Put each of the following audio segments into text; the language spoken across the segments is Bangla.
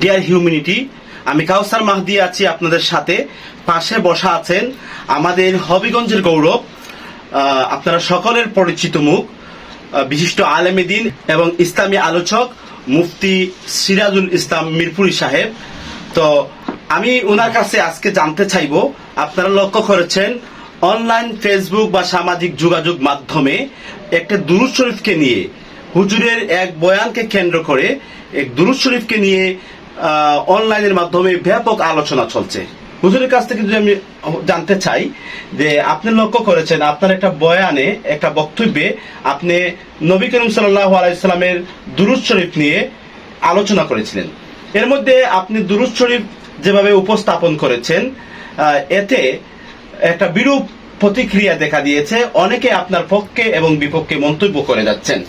ডিয়ার হিউম্যানিটি আমি কাউসার মাহদি আছি আপনাদের সাথে। পাশে বসা আছেন আমাদের হবিগঞ্জের গৌরব আপনারা সকলের পরিচিত মুখ বিশিষ্ট আলেমেদিন এবং ইসলামী আলোচক মুফতি সিরাজুল ইসলাম মিরপুরি সাহেব। তো আমি ওনার কাছে আজকে জানতে চাইব, আপনারা লক্ষ্য করেছেন অনলাইন ফেসবুক বা সামাজিক যোগাযোগ মাধ্যমে একটা দুরুদ শরীফকে নিয়ে হুজুরের এক বয়ানকে কেন্দ্র করে এক দুরুদ শরীফকে নিয়ে অনলাইনের মাধ্যমে ব্যাপক আলোচনা চলছে। হুজুরের কাছ থেকে যদি আমি জানতে চাই যে আপনি লক্ষ্য করেছেন, আপনার একটা বয়ানে, একটা বক্তব্যে আপনি নবী করিম সাল্লাহ আলাইসাল্লামের দুরুদ শরীফ নিয়ে আলোচনা করেছিলেন। এর মধ্যে আপনি দুরুদ শরীফ যেভাবে উপস্থাপন করেছেন এতে একটা বিরূপ প্রতিক্রিয়া দেখা দিয়েছে। অনেকে আপনার পক্ষে এবং বিপক্ষে মন্তব্য করে যাচ্ছেন।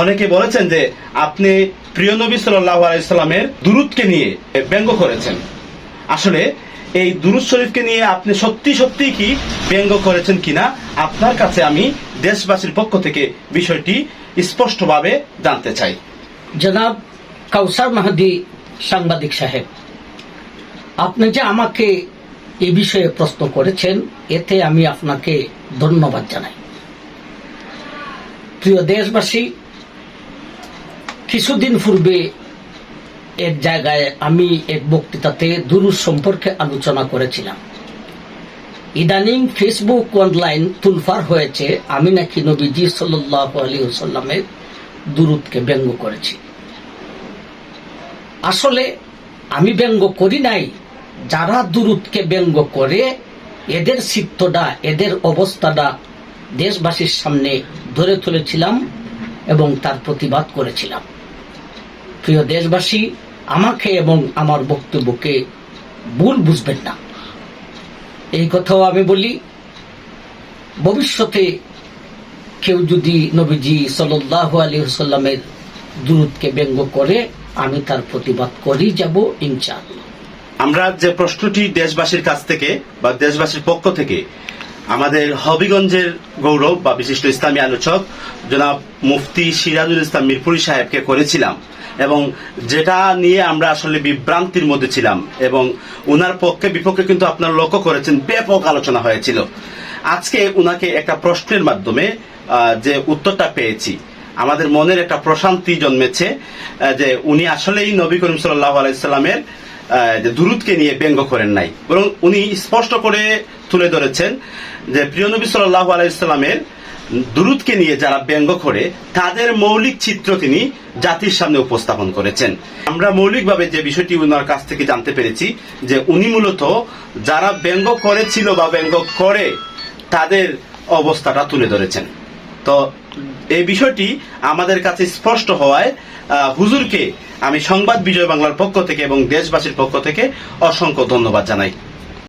অনেকে বলেছেন যে আপনি প্রিয় নবী সাল্লাহ আলাইসাল্লামের দুরুদকে নিয়ে ব্যঙ্গ করেছেন। আসলে এই দুরুদ শরীফকে নিয়ে আপনি সত্যি সত্যি কি ব্যঙ্গ করেছেন কিনা, আপনার কাছে আমি দেশবাসীর পক্ষ থেকে বিষয়টি স্পষ্টভাবে জানতে চাই। জনাব কাউসার মাহাদি সাংবাদিক সাহেব, আপনি যে আমাকে এ বিষয়ে প্রশ্ন করেছেন, এতে আমি আপনাকে ধন্যবাদ জানাই। প্রিয় দেশবাসী কিছুদিন পূর্বে এক জায়গায় আমি এক বক্তৃতাতে দুরুদ সম্পর্কে আলোচনা করেছিলাম। ইদানিং ফেসবুক অনলাইন তুলফার হয়েছে, আমি নাকি নবীজি আলী সাল্লামের দুরুদকে ব্যঙ্গ করেছি। আসলে আমি ব্যঙ্গ করি নাই, যারা দুরুদকে ব্যঙ্গ করে, এদের চিত্তটা এদের অবস্থাটা দেশবাসীর সামনে ধরে তুলেছিলাম এবং তার প্রতিবাদ করেছিলাম। প্রিয় দেশবাসী, আমাকে এবং আমার বক্তব্যকে ভুল বুঝবেন না। এই কথাও আমি বলি, ভবিষ্যতে কেউ যদি নবীজি সাল্লাহ আলী সাল্লামের দুরুদকে ব্যঙ্গ করে, আমি তার প্রতিবাদ করেই যাব ইনশাআল্লাহ। আমরা যে প্রশ্নটি দেশবাসীর কাছ থেকে বা দেশবাসীর পক্ষ থেকে, আমাদের হবিগঞ্জের গৌরব বা বিশিষ্ট ইসলামী আলোচক জনাব মুফতি সিরাজুল ইসলাম মিরপুরি সাহেবকে করেছিলাম। এবং যেটা নিয়ে আমরা আসলে বিভ্রান্তির মধ্যে ছিলাম এবং ওনার পক্ষে বিপক্ষে কিন্তু আপনারা লক্ষ্য করেছেন, ব্যাপক আলোচনা হয়েছিল। আজকে উনাকে একটা প্রশ্নের মাধ্যমে যে উত্তরটা পেয়েছি, আমাদের মনের একটা প্রশান্তি জন্মেছে যে উনি আসলেই নবী করিম সাল্লাহ আলাইসাল্লামের যে দুরুদকে নিয়ে ব্যঙ্গ করেন নাই। বরং উনি স্পষ্ট করে তুলে ধরেছেন যে প্রিয় নবী সাল্লাহ আলাইসাল্লামের দুরুদকে নিয়ে যারা ব্যঙ্গ করে, তাদের মৌলিক চিত্র তিনি জাতির সামনে উপস্থাপন করেছেন। আমরা মৌলিকভাবে যে বিষয়টি ওনার কাছ থেকে জানতে পেরেছি, যে উনি মূলত যারা ব্যঙ্গ করেছিল বা ব্যঙ্গ করে, তাদের অবস্থাটা তুলে ধরেছেন। তো এই বিষয়টি আমাদের কাছে স্পষ্ট হওয়ায় হুজুরকে আমি সংবাদ বিজয় বাংলার পক্ষ থেকে এবং দেশবাসীর পক্ষ থেকে অসংখ্য ধন্যবাদ জানাই।